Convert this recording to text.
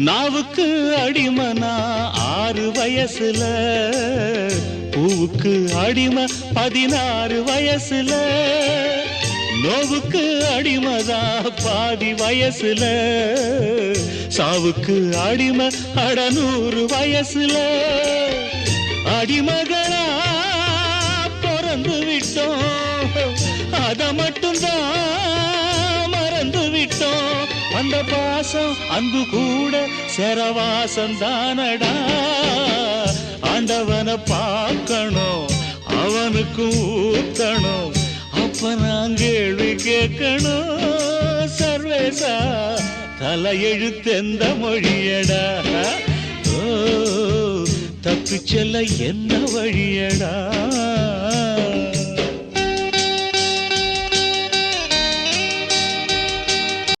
நாவுக்கு அடிமனா ஆறு வயசுல பூவுக்கு அடிமை பதினாறு வயசுல நோவுக்கு அடிமதா பாதி வயசுல சாவுக்கு அடிமை அடநூறு வயசுல. அடிமகளா பிறந்து விட்டோம் அத மட்டும்தான் அந்த பாசம் அன்பு கூட செரவாசம் தானடா. ஆண்டவனை பார்க்கணும் அவனுக்கு ஊத்தணும் அப்ப நான் கேள்வி கேட்கணும். சர்வேசா தலையெழுத்தெந்த மொழியடா? ஓ தப்பிச் என்ன வழியடா?